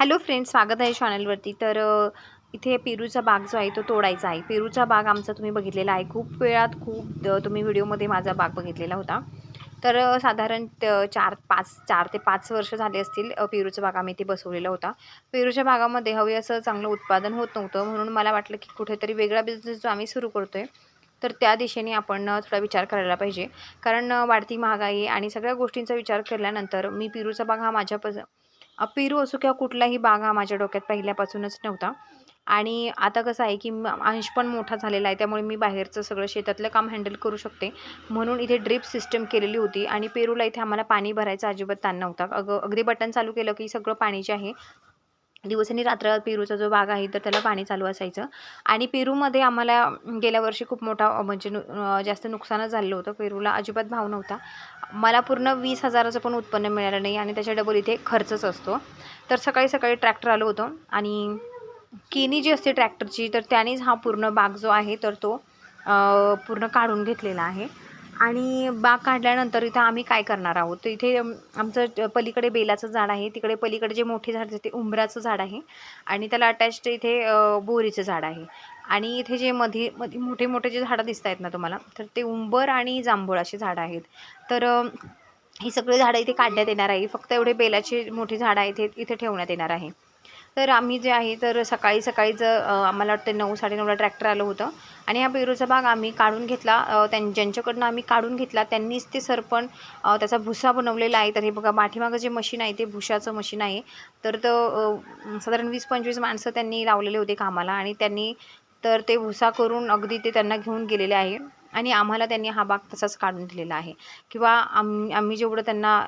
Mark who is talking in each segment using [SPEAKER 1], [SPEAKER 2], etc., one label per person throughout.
[SPEAKER 1] Hello friends स्वागत आहे चॅनलवरती तर इथे पेरूचा बाग जो आहे तो तोडायचा आहे. पेरूचा बाग आमचा तुम्ही बघितलेला आहे. खूप वेळात खूप तुम्ही व्हिडिओमध्ये माझा बाग बघितलेला होता. तर साधारण चार पाच चार ते पाच वर्ष झाले असतील पेरूचा बाग आम्ही इथे बसवलेला होता. पेरूच्या बागामध्ये हवे असं चांगलं उत्पादन होत नव्हतं. म्हणून मला वाटलं की कुठेतरी वेगळा बिझनेस जो आम्ही सुरू करतोय तर त्या दिशेने आपण थोडा विचार करायला पाहिजे. कारण वाढती महागाई आणि सगळ्या गोष्टींचा विचार केल्यानंतर मी पेरूचा बाग हा माझ्या पस पेरू असो किंवा कुठलाही बाग हा माझ्या डोक्यात पहिल्यापासूनच नव्हता. आणि आता कसं आहे की अंश पण मोठा झालेला आहे त्यामुळे मी बाहेरचं सगळं शेतातलं काम हँडल करू शकते. म्हणून इथे ड्रिप सिस्टम केलेली होती आणि पेरूला इथे आम्हाला पाणी भरायचा अजिबात ताण नव्हता. अग अगदी बटन चालू केलं की सगळं पाणी जे आहे. दिवस आणि रात्र पेरूचा जो बाग आहे तर त्याला पाणी चालू असायचं. आणि पेरूमध्ये आम्हाला गेल्या वर्षी खूप मोठा म्हणजे नु जास्त नुकसानच झालेलं होतं. पेरूला अजिबात भाव नव्हता. मला पूर्ण वीस हजाराचं पण उत्पन्न मिळालं नाही आणि त्याच्या डबल इथे खर्चच असतो. तर सकाळी सकाळी ट्रॅक्टर आलं होतं आणि केनी जी असते ट्रॅक्टरची तर त्यानेच हा पूर्ण बाग जो आहे तर तो पूर्ण काढून घेतलेला आहे. आणि बाग काढल्यानंतर इथं आम्ही काय करणार आहोत? तर इथे आमचं पलीकडे बेलाचं झाड आहे. तिकडे पलीकडे जे मोठे झाड ते उंबराचं झाड आहे. आणि त्याला अटॅच्ड इथे बोरीचं झाड आहे. आणि इथे जे मध्ये मध्ये मोठे मोठे जे झाडं दिसत आहेत ना तुम्हाला तर ते उंबर आणि जांभूळ असे झाडं आहेत. तर ही सगळी झाडं इथे काढण्यात येणार आहे. फक्त एवढे बेलाचे मोठी झाडं आहेत हे इथे ठेवण्यात येणार आहे. तर आम्ही जे आहे तर सकाळी सकाळीचं आम्हाला वाटतं नऊ साडेनऊला ट्रॅक्टर आलं होतं. आणि हा पेरूचा भाग आम्ही काढून घेतला. त्यां ज्यांच्याकडनं आम्ही काढून घेतला त्यांनीच ते सरपण त्याचा भुसा बनवलेला आहे. तर हे बघा पाठीमागं जे मशीन आहे ते भुशाचं मशीन आहे. तर तो साधारण वीस पंचवीस माणसं त्यांनी लावलेले होते कामाला. आणि त्यांनी तर ते भुसा करून अगदी ते त्यांना घेऊन गेलेले आहे. आणि आम्हाला त्यांनी हा भाग तसाच काढून दिलेला आहे. किंवा आम आम्ही जेवढं त्यांना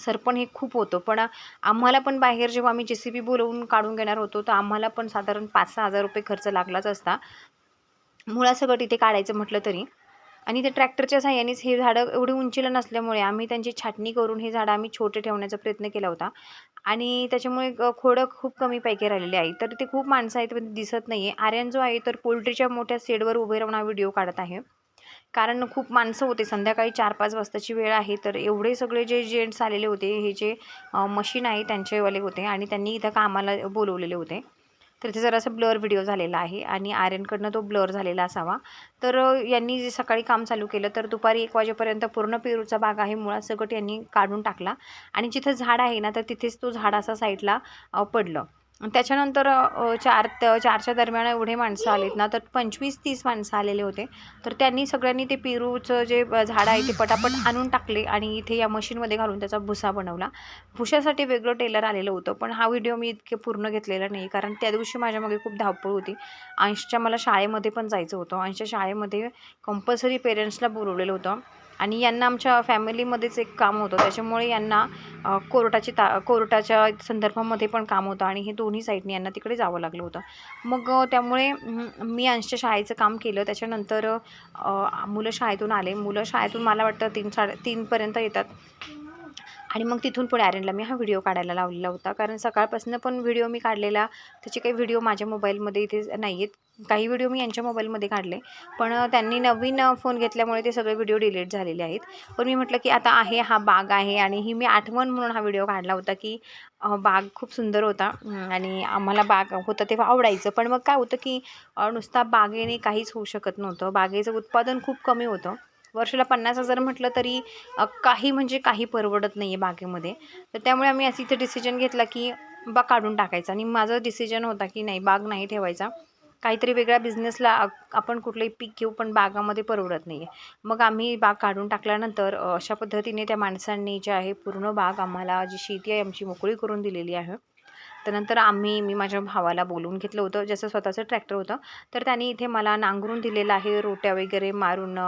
[SPEAKER 1] सरपण हे खूप होतं पण आम्हाला पण बाहेर जेव्हा आम्ही जे सी बी बोलवून काढून घेणार होतो तर आम्हाला पण साधारण पाच सहा हजार रुपये खर्च लागलाच असता. मुळासकट इथे काढायचं म्हटलं तरी. आणि ते ट्रॅक्टरच्या साह्यानेच हे झाडं एवढी उंचीला नसल्यामुळे आम्ही त्यांची छाटणी करून हे झाडं आम्ही छोटे ठेवण्याचा प्रयत्न केला होता. आणि त्याच्यामुळे खोडं खूप कमी पैकी राहिलेले आहे. तर ते खूप माणसं आहेत पण दिसत नाही आहे आर्यन जो आहे तर पोल्ट्रीच्या मोठ्या शेडवर उभे राहून हा व्हिडिओ काढत आहे. कारण खूप माणसं होते. संध्याकाळी चार पाच वाजताची वेळ आहे. तर एवढे सगळे जे जेंट्स आलेले होते हे जे मशीन आहे त्यांचेवाले होते आणि त्यांनी इथं कामाला बोलवलेले होते. तर ते जरासं ब्लर व्हिडिओ झालेला आहे आणि आर्यनकडनं तो ब्लर झालेला असावा. तर यांनी जे सकाळी काम चालू केलं तर दुपारी एक वाजेपर्यंत पूर्ण पेरूचा बाग आहे. मुळात सगट यांनी काढून टाकला. आणि जिथं झाड आहे ना तर तिथेच तो झाड असा साईडला पडलं. त्याच्यानंतर चार त चारच्या दरम्यान एवढे माणसं आलेत ना तर पंचवीस तीस माणसं आलेले होते. तर त्यांनी सगळ्यांनी ते पेरूचं जे झाड आहे ते पटापट आणून टाकले आणि इथे या मशीनमध्ये घालून त्याचा भुसा बनवला. भुशासाठी वेगळं टेलर आलेलं होतं पण हा व्हिडिओ मी इतके पूर्ण घेतलेला नाही कारण त्या दिवशी माझ्यामागे खूप धावपळ होती. अंशच्या मला शाळेमध्ये पण जायचं होतं. अंशच्या शाळेमध्ये कंपल्सरी पेरेंट्सला बोलवलेलं होतं. आणि यांना आमच्या फॅमिलीमध्येच एक काम होतं. त्याच्यामुळे यांना कोर्टाची ता कोर्टाच्या संदर्भामध्ये पण काम होतं आणि हे दोन्ही साईडने यांना तिकडे जावं लागलं होतं. मग त्यामुळे मी अंशच्या शाळेचं काम केलं. त्याच्यानंतर मुलं शाळेतून आले. मुलं शाळेतून मला वाटतं तीन साडे तीनपर्यंत येतात. आणि मग तिथून पुढे आर्यनला मी हा व्हिडिओ काढायला लावलेला होता. कारण सकाळपासून पण व्हिडिओ मी काढलेला. त्याचे काही व्हिडिओ माझ्या मोबाईलमध्ये इथे नाही आहेत काही व्हिडिओ मी यांच्या मोबाईलमध्ये काढले. पण त्यांनी नवीन फोन घेतल्यामुळे ते सगळे व्हिडिओ डिलीट झालेले आहेत. पण मी म्हटलं की आता आहे हा बाग आहे. आणि ही मी आठवण म्हणून हा व्हिडिओ काढला होता की बाग खूप सुंदर होता. आणि आम्हाला बाग होतं तेव्हा आवडायचं. पण मग काय होतं की नुसता बागेने काहीच होऊ शकत नव्हतं. बागेचं उत्पादन खूप कमी होतं. वर्षाला पन्नास हजार म्हटलं तरी काही म्हणजे काही परवडत नाही आहे बागेमध्ये. तर त्यामुळे आम्ही असं इथे डिसिजन घेतला की बाग काढून टाकायचा. आणि माझं डिसिजन होता की नाही बाग नाही ठेवायचा. काहीतरी वेगळ्या बिझनेसला आपण कुठलंही पीक घेऊ पण बागामध्ये परवडत नाही आहे मग आम्ही बाग काढून टाकल्यानंतर अशा पद्धतीने त्या माणसांनी जे आहे पूर्ण बाग आम्हाला जी शेती आहे आमची मोकळी करून दिलेली आहे. त्यानंतर आम्ही मी माझ्या भावाला बोलवून घेतलं होतं जसं स्वतःचं ट्रॅक्टर होतं. तर त्यांनी इथे मला नांगरून दिलेलं आहे रोट्या वगैरे मारून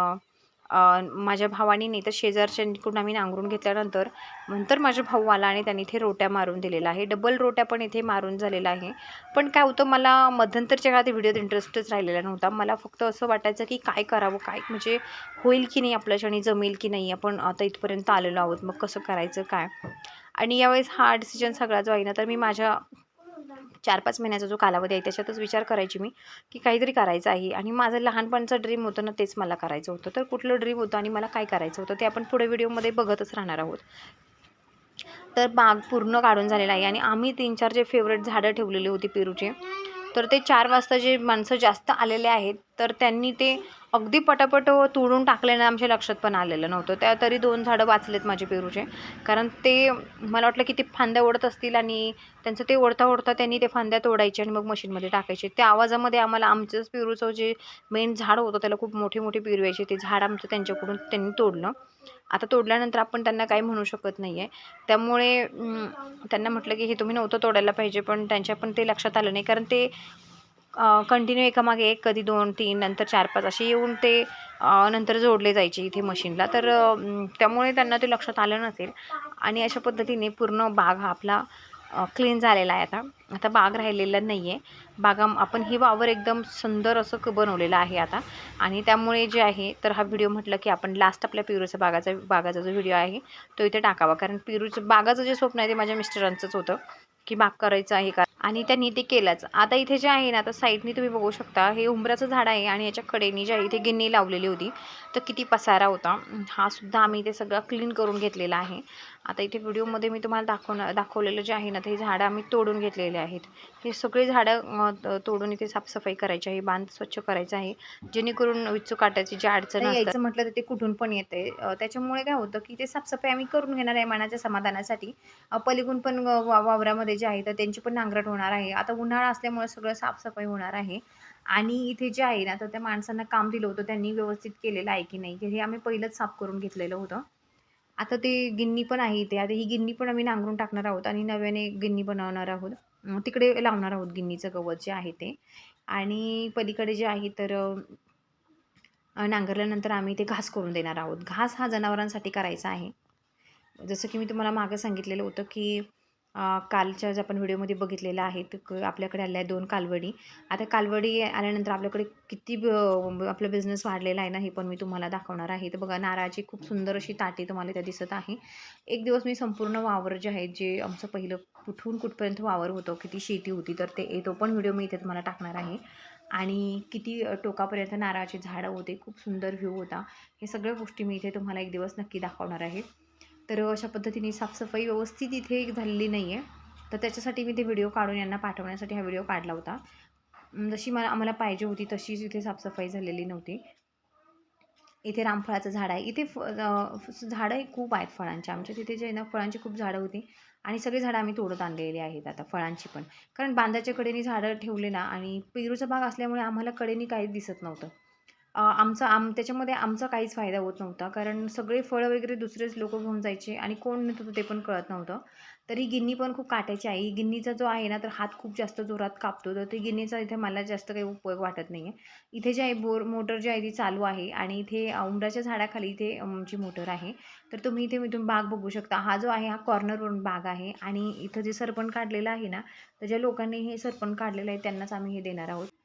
[SPEAKER 1] माझ्या भावाने नाही तर शेजारच्यांकडून आम्ही नांगरून घेतल्यानंतर नंतर माझ्या भाऊ आला आणि त्यांनी इथे रोट्या मारून दिलेल्या आहे. डबल रोट्या पण इथे मारून झालेल्या आहे. पण काय होतं मला मध्यंतरच्या काळात व्हिडिओत इंटरेस्टच राहिलेला नव्हता. मला फक्त असं वाटायचं की काय करावं काय म्हणजे होईल की नाही आपल्याच्याने जमेल की नाही आपण आता इथपर्यंत आलेलो आहोत मग कसं करायचं काय? आणि यावेळेस हा डिसिजन सगळा जो आहे ना तर मी माझ्या चार पाच महिन्याचा जो कालावधी आहे त्याच्यातच विचार करायची मी की काहीतरी करायचं आहे. आणि माझं लहानपणचं ड्रीम होतं ना तेच मला करायचं होतं. तर कुठलं ड्रीम होतं आणि मला काय करायचं होतं ते आपण पुढे व्हिडिओमध्ये बघतच राहणार आहोत. तर बाग पूर्ण काढून झालेला आहे आणि आम्ही तीन चार जे फेवरेट झाडं ठेवलेली होती पेरूचे तर ते चार वाजता जे माणसं जास्त आलेले आहेत तर त्यांनी ते अगदी पटापट तोडून टाकल्यानं आमच्या लक्षात पण आलेलं नव्हतं. त्या तरी दोन झाडं वाचलेत माझे पेरूचे. कारण ते मला वाटलं की ते फांद्या ओढत असतील आणि त्यांचं ते ओढता ओढता त्यांनी ते फांद्या तोडायचे आणि मग मशीनमध्ये टाकायचे. त्या आवाजामध्ये आम्हाला आमचंच पेरूचं जे मेन झाड होतं त्याला खूप मोठे मोठे पेरू यायचे. ते झाड आमचं त्यांच्याकडून त्यांनी तोडलं. आता तोडल्यानंतर आपण त्यांना काही म्हणू शकत नाही आहे त्यामुळे त्यांना म्हटलं की हे तुम्ही नव्हतं तोडायला पाहिजे पण त्यांच्या पण ते लक्षात आलं नाही. कारण ते कंटिन्यू एकामागे एक कधी दोन तीन नंतर चार पाच असे येऊन ते नंतर जोडले जायचे इथे मशीनला तर त्यामुळे त्यांना ते लक्षात आलं नसेल. आणि अशा पद्धतीने पूर्ण बाग हा आपला क्लीन झालेला आहे आता. आता बाग राहिलेला नाही आहे बागा आपण ही वावर एकदम सुंदर असं क बनवलेलं आहे आता. आणि त्यामुळे जे आहे तर हा व्हिडिओ म्हटलं की आपण लास्ट आपल्या पिरूचा बागाचा बागाचा जो व्हिडिओ आहे तो इथे टाकावा. कारण पिरूचं बागाचं जे स्वप्न आहे ते माझ्या मिस्टरांचंच होतं. की बाग करायचं आहे का? आणि त्यांनी ते केलंच. आता इथे जे आहे ना आता साईडनी तुम्ही बघू शकता हे उंबराचं झाड आहे आणि याच्या कडेनी जे आहे इथे गिन्नी लावलेली होती तर किती पसारा होता. हा सुद्धा आम्ही ते सगळं क्लीन करून घेतलेला आहे. आता इथे व्हिडिओमध्ये मी तुम्हाला दाखवणार दाखवलेलं जे आहे ना ते झाडं आम्ही तोडून घेतलेले आहेत. हे सगळे झाडं तोडून इथे साफसफाई करायची आहे बांध स्वच्छ करायचं आहे. जेणेकरून विच्चू काटायची जी अडचण यायचं म्हटलं तर ते कुठून पण येते. त्याच्यामुळे काय होतं की ते साफसफाई आम्ही करून घेणार आहे मनाच्या समाधानासाठी. पलीकडून पण वावरामध्ये जे आहे तर त्यांची पण नांगरट होणार आहे. आता उन्हाळा असल्यामुळे सगळं साफसफाई होणार आहे. आणि इथे जे आहे ना तर त्या माणसांना काम दिलं होतं त्यांनी व्यवस्थित केलेलं आहे की नाही हे आम्ही पहिलंच साफ करून घेतलेलं होतं. आता ते गिन्नी पण आहे इथे आता ही गिन्नी पण आम्ही नांगरून टाकणार आहोत आणि नव्याने गिन्नी बनवणार आहोत. तिकडे लावणार आहोत गिन्नीचं गवत जे आहे ते. आणि पलीकडे जे आहे तर नांगरल्यानंतर आम्ही ते घास करून देणार आहोत. घास हा जनावरांसाठी करायचा आहे. जसं की मी तुम्हाला मागं सांगितलेलं होतं की कालच्या ज्या आपण व्हिडिओमध्ये बघितलेलं आहे तर क- आपल्याकडे आल्या आहे दोन कालवडी. आता कालवडी आल्यानंतर आपल्याकडे किती ब- आपला बिझनेस वाढलेला आहे ना हे पण मी तुम्हाला दाखवणार आहे. तर बघा नारळाची खूप सुंदर अशी ताटी तुम्हाला त्या दिसत आहे. एक दिवस मी संपूर्ण वावर जे आहे जे आमचं पहिलं कुठून कुठपर्यंत वावर होतो किती शेती होती तर ते तो पण व्हिडिओ मी इथे तुम्हाला टाकणार आहे. आणि किती टोकापर्यंत नारळाची झाडं होते खूप सुंदर व्ह्यू होता. हे सगळ्या गोष्टी मी इथे तुम्हाला एक दिवस नक्की दाखवणार आहे. तर अशा पद्धतीने साफसफाई व्यवस्थित इथे झालेली नाही आहे. तर त्याच्यासाठी मी ते व्हिडिओ काढून यांना पाठवण्यासाठी हा व्हिडिओ काढला होता. जशी मला आम्हाला पाहिजे होती तशीच इथे साफसफाई झालेली नव्हती. इथे रामफळाचं झाड आहे. इथे फ झाडं खूप आहेत फळांची. आमच्या तिथे जे आहे ना फळांची खूप झाडं होती. आणि सगळी झाडं आम्ही तोडत आणलेली आहेत आता फळांची पण. कारण बांधाच्या कडेने झाडं ठेवले ना आणि पेरूचा भाग असल्यामुळे आम्हाला कडेने काहीच दिसत नव्हतं. आमचा आम त्याच्यामध्ये आमचा काहीच फायदा होत नव्हता. कारण सगळे फळं वगैरे दुसरेच लोक घेऊन जायचे आणि कोण नेत होतं ते पण कळत नव्हतं. तरी गिन्नी पण खूप काट्याची आहे. गिन्नीचा जो आहे ना तर हात खूप जास्त जोरात कापतो. तर ते गिन्नीचा इथे मला जास्त काही उपयोग वाटत नाही आहे इथे जे आहे बोर मोटर जी आहे ती चालू आहे. आणि इथे उंबराच्या झाडाखाली इथे आमची मोटर आहे तर तुम्ही इथे मी तुम्ही बाग बघू शकता. हा जो आहे हा कॉर्नरवरून बाग आहे. आणि इथं जे सरपण काढलेलं आहे ना तर ज्या लोकांनी हे सरपण काढलेलं आहे त्यांनाच आम्ही हे देणार आहोत.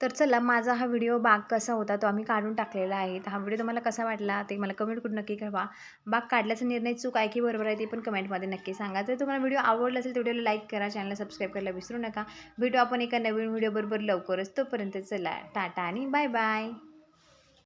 [SPEAKER 1] तर चला माझा हा व्हिडिओ बाग कसा होता तो आम्ही काढून टाकलेला आहे. तर हा व्हिडिओ तुम्हाला कसा वाटला ते मला कमेंट करून नक्की कळवा. बाग काढल्याचा निर्णय चूक आहे की बरोबर आहे ते पण कमेंटमध्ये नक्की सांगा. तर तुम्हाला व्हिडिओ आवडला असेल तर व्हिडिओला लाईक करा चॅनलला सबस्क्राईब करायला विसरू नका. भेटू आपण एका नवीन व्हिडिओबरोबर लवकरच तोपर्यंत चला टाटा आणि बाय बाय.